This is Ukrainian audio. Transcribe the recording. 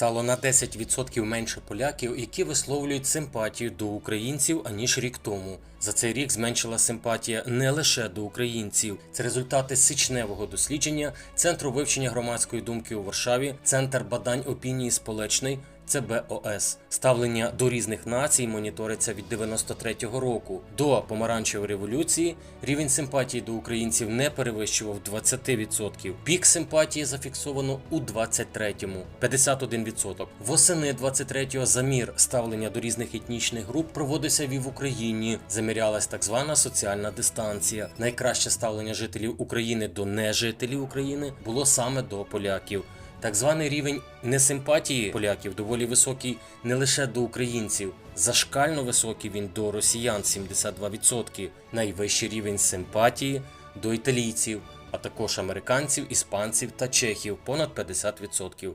Стало на 10% менше поляків, які висловлюють симпатію до українців аніж рік тому. За цей рік зменшила симпатія не лише до українців. Це результати сичневого дослідження Центру вивчення громадської думки у Варшаві, Центр бадань опінії сполечний. ЦБОС. Ставлення до різних націй моніториться від 93-го року. До помаранчевої революції рівень симпатії до українців не перевищував 20%. Пік симпатії зафіксовано у 23-му 51%. Восени 23-го замір ставлення до різних етнічних груп проводився і в Україні. Замірялась так звана соціальна дистанція. Найкраще ставлення жителів України до нежителів України було саме до поляків. Так званий рівень несимпатії поляків доволі високий не лише до українців, зашкально високий він до росіян 72%, найвищий рівень симпатії до італійців, а також американців, іспанців та чехів понад 50%.